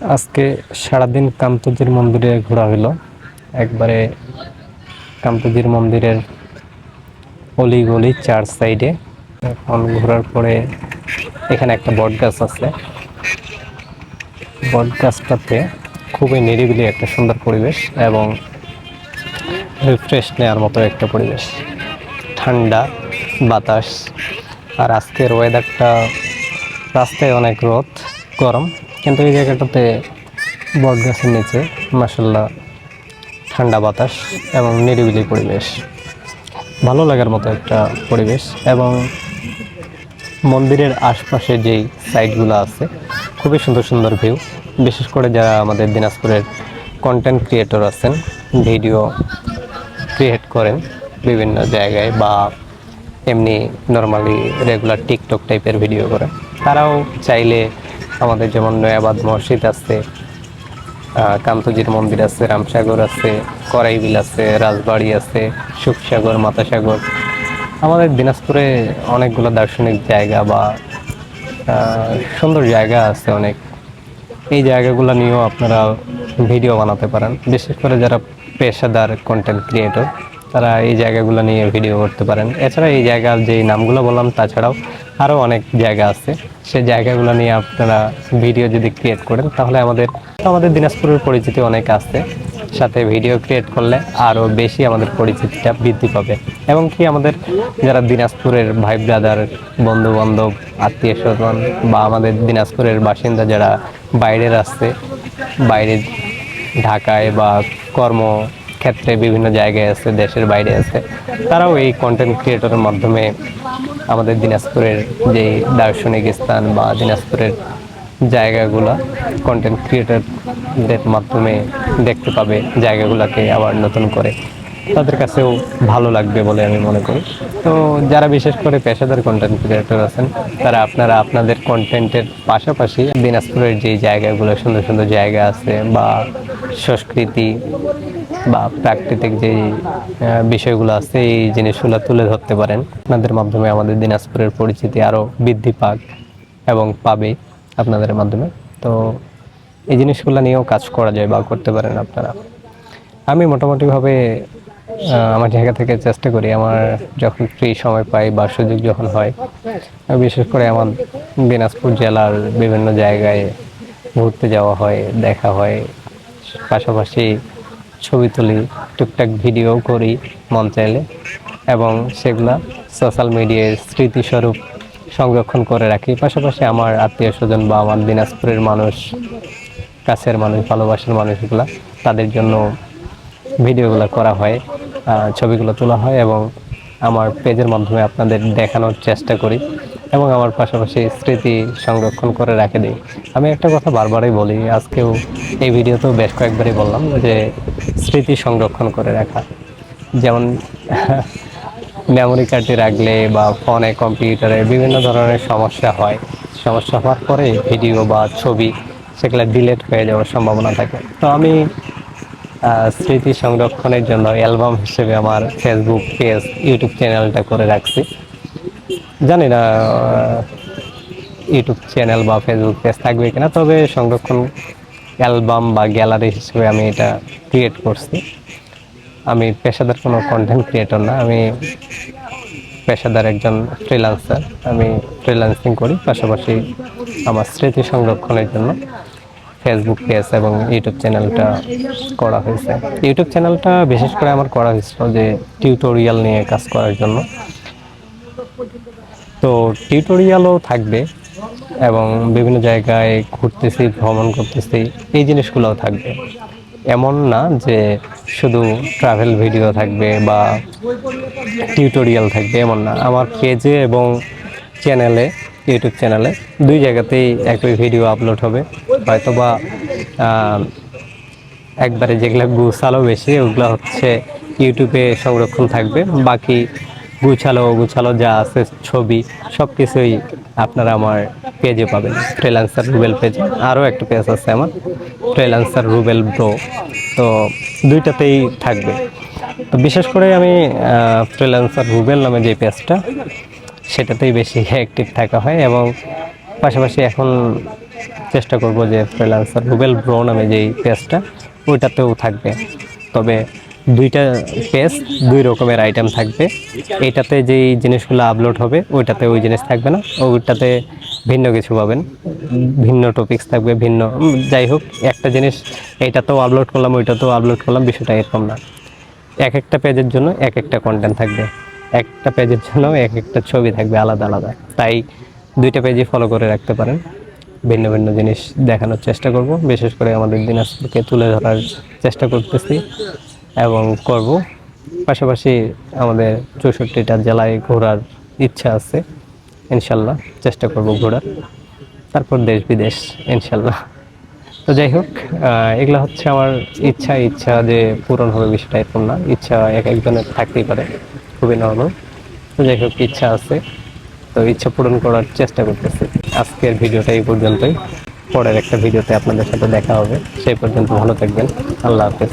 আজকে সারাদিন কান্তজির মন্দিরে ঘোরা হলো। একবারে কান্তজির মন্দিরের অলি গলি চার সাইডে এখন ঘোরার পরে এখানে একটা বট গাছ আছে। বট গাছটাতে খুবই নিরিবিলি একটা সুন্দর পরিবেশ এবং রিফ্রেশ নেওয়ার মতো একটা পরিবেশ। ঠান্ডা বাতাস। আর আজকের ওয়েদারটা রাস্তায় অনেক রোদ, গরম। কিন্তু এই জায়গাটাতে বট গাছের নিচে মাসাল্লাহ ঠান্ডা বাতাস এবং নিরিবিলি পরিবেশ। ভালো লাগার মতো একটা পরিবেশ এবং মন্দিরের আশপাশে যেই সাইটগুলো আছে, খুবই সুন্দর সুন্দর ভিউ। বিশেষ করে যারা আমাদের দিনাজপুরের কন্টেন্ট ক্রিয়েটর আছেন, ভিডিও ক্রিয়েট করেন বিভিন্ন জায়গায় বা এমনি normally regular TikTok type video করেন, তারাও চাইলে আমাদের যেমন নয়াবাদ মসজিদ আছে কান্তজির মন্দির আছে, রামসাগর আছে, করাইবিল আছে, রাজবাড়ি আছে, সুখসাগর, মাতাসাগর। আমাদের দিনাজপুরে অনেকগুলো দার্শনিক জায়গা বা সুন্দর জায়গা আছে অনেক। এই জায়গাগুলো নিয়েও আপনারা ভিডিও বানাতে পারেন। বিশেষ করে যারা পেশাদার কন্টেন্ট ক্রিয়েটর তারা এই জায়গাগুলো নিয়ে ভিডিও করতে পারেন। এছাড়া এই জায়গার যে নামগুলো বললাম, তাছাড়াও আরও অনেক জায়গা আছে। সেই জায়গাগুলো নিয়ে আপনারা ভিডিও যদি ক্রিয়েট করেন, তাহলে আমাদের আমাদের দিনাজপুরের পরিচিতি অনেক আছে। সাথে ভিডিও ক্রিয়েট করলে আরও বেশি আমাদের পরিচিতিটা বৃদ্ধি পাবে। এবং কি আমাদের যারা দিনাজপুরের ভাই ব্রাদার বন্ধু বান্ধব আত্মীয় স্বজন বা আমাদের দিনাজপুরের বাসিন্দা যারা বাইরের আসছে বাইরে ঢাকায় বা কর্মক্ষেত্রে বিভিন্ন জায়গায় আছে, দেশের বাইরে আছে, তারাও এই কন্টেন্ট ক্রিয়েটরের মাধ্যমে আমাদের দিনাজপুরের যে দার্শনিক স্থান বা দিনাজপুরের জায়গাগুলো কন্টেন্ট ক্রিয়েটরদের মাধ্যমে দেখতে পাবে, জায়গাগুলোকে আবার নতুন করে। তাদের কাছেও ভালো লাগবে বলে আমি মনে করি। তো যারা বিশেষ করে পেশাদার কন্টেন্ট ক্রিয়েটর আছেন, তারা আপনারা আপনাদের কন্টেন্টের পাশাপাশি দিনাজপুরের যে জায়গাগুলো, সুন্দর সুন্দর জায়গা আছে বা সংস্কৃতি বা প্রাকৃতিক যে বিষয়গুলো আছে, এই জিনিসগুলো তুলে ধরতে পারেন। আপনাদের মাধ্যমে আমাদের দিনাজপুরের পরিচিতি আরও বৃদ্ধি পাক এবং পাবে আপনাদের মাধ্যমে। তো এই জিনিসগুলো নিয়েও কাজ করা যায় বা করতে পারেন আপনারা। আমি মোটামুটিভাবে আমার জায়গা থেকে চেষ্টা করি, আমার যখন ফ্রি সময় পাই বা সুযোগ যখন হয়, বিশেষ করে আমার দিনাজপুর জেলার বিভিন্ন জায়গায় ঘুরতে যাওয়া হয়, দেখা হয়, পাশাপাশি ছবি তুলি, টুকটাক ভিডিও করি মন চাইলে, এবং সেগুলা সোশ্যাল মিডিয়ায় স্মৃতিস্বরূপ সংরক্ষণ করে রাখি। পাশাপাশি আমার আত্মীয় স্বজন বা আমার দিনাজপুরের মানুষ, কাছের মানুষ, ভালোবাসার মানুষগুলা, তাদের জন্য ভিডিওগুলো করা হয় ছবিগুলো তোলা হয় এবং আমার পেজের মাধ্যমে আপনাদের দেখানোর চেষ্টা করি। এবং আমার পাশাপাশি স্মৃতি সংরক্ষণ করে রেখে দিই। আমি একটা কথা বারবারই বলি, আজকেও এই ভিডিওতেও বেশ কয়েকবারই বললাম যে স্মৃতি সংরক্ষণ করে রাখা। যেমন মেমোরি কার্ডে রাখলে বা ফোনে কম্পিউটারে বিভিন্ন ধরনের সমস্যা হয়। সমস্যা হওয়ার পরে ভিডিও বা ছবি সেগুলো ডিলেট হয়ে যাওয়ার সম্ভাবনা থাকে। তো আমি স্মৃতি সংরক্ষণের জন্য অ্যালবাম হিসেবে আমার ফেসবুক পেজ ইউটিউব চ্যানেলটা করে রাখছি। জানি না ইউটিউব চ্যানেল বা ফেসবুক পেজ থাকবে কিনা, তবে সংরক্ষণ অ্যালবাম বা গ্যালারি হিসেবে আমি এটা ক্রিয়েট করছি। আমি পেশাদার কোনো কন্টেন্ট ক্রিয়েটর না, আমি পেশাদার একজন ফ্রিল্যান্সার আমি ফ্রিল্যান্সিং করি, পাশাপাশি আমার স্মৃতি সংরক্ষণের জন্য ফেসবুক পেজ এবং ইউটিউব চ্যানেলটা করা হয়েছে। ইউটিউব চ্যানেলটা বিশেষ করে আমার করা হয়েছিল যে টিউটোরিয়াল নিয়ে কাজ করার জন্য। তো টিউটোরিয়ালও থাকবে এবং বিভিন্ন জায়গায় ঘুরতেছি, ভ্রমণ করতেছি, এই জিনিসগুলোও থাকবে। এমন না যে শুধু ট্রাভেল ভিডিও থাকবে বা টিউটোরিয়াল থাকবে, এমন না। আমার পেজে এবং চ্যানেলে ইউটিউব চ্যানেলে দুই জায়গাতেই একই ভিডিও আপলোড হবে। হয়তো বা একবারে যেগুলো গুছালো বেশি, ওগুলো হচ্ছে ইউটিউবে সংরক্ষণ থাকবে। বাকি গুছালো গুছালো যা আছে ছবি সব কিছুই আপনারা আমার পেজে পাবেন। ফ্রিল্যান্সার রুবেল পেজে আরও একটা পেজ আছে আমার ফ্রিল্যান্সার রুবেল ব্রো তো দুইটাতেই থাকবে। তো বিশেষ করে আমি ফ্রিল্যান্সার রুবেল নামে যে পেজটা সেটাতেই বেশি অ্যাক্টিভ থাকা হয় এবং পাশাপাশি এখন চেষ্টা করব যে ফ্রিল্যান্সার রুবেল ব্রো নামে যেই পেজটা ওইটাতেও থাকবে। তবে দুইটা পেজ দুই রকমের আইটেম থাকবে। এটাতে যেই জিনিসগুলো আপলোড হবে, ওইটাতে ওই জিনিস থাকবে না। ওইটাতে ভিন্ন কিছু পাবেন। ভিন্ন টপিকস থাকবে, ভিন্ন যাই হোক, একটা জিনিস এইটাতেও আপলোড করলাম, ওইটাতেও আপলোড করলাম, বিষয়টা এরকম না। এক একটা পেজের জন্য এক একটা কন্টেন্ট থাকবে। একটা পেজের জন্য এক একটা ছবি থাকবে, আলাদা আলাদা। তাই দুইটা পেজই ফলো করে রাখতে পারেন। ভিন্ন ভিন্ন জিনিস দেখানোর চেষ্টা করব। বিশেষ করে আমাদের দিনাজপুরকে তুলে ধরার চেষ্টা করতেছি। এবং করব। পাশাপাশি আমাদের চৌষট্টিটা জেলায় ঘোরার ইচ্ছা আছে। ইনশাল্লাহ চেষ্টা করব ঘোরার। তারপর দেশ বিদেশ, ইনশাল্লাহ। তো যাই হোক এগুলা হচ্ছে আমার ইচ্ছা। ইচ্ছা যে পূরণ হবে বিষয়টা এরকম না। ইচ্ছা এক একজনের থাকতেই পারে। খুবই নর্মাল তো যাই হোক, ইচ্ছা আছে। তো ইচ্ছা পূরণ করার চেষ্টা করতেছি। আজকের ভিডিওটা এই পর্যন্তই। পরের একটা ভিডিওতে আপনাদের সাথে দেখা হবে। সেই পর্যন্ত ভালো থাকবেন। আল্লাহ হাফেজ।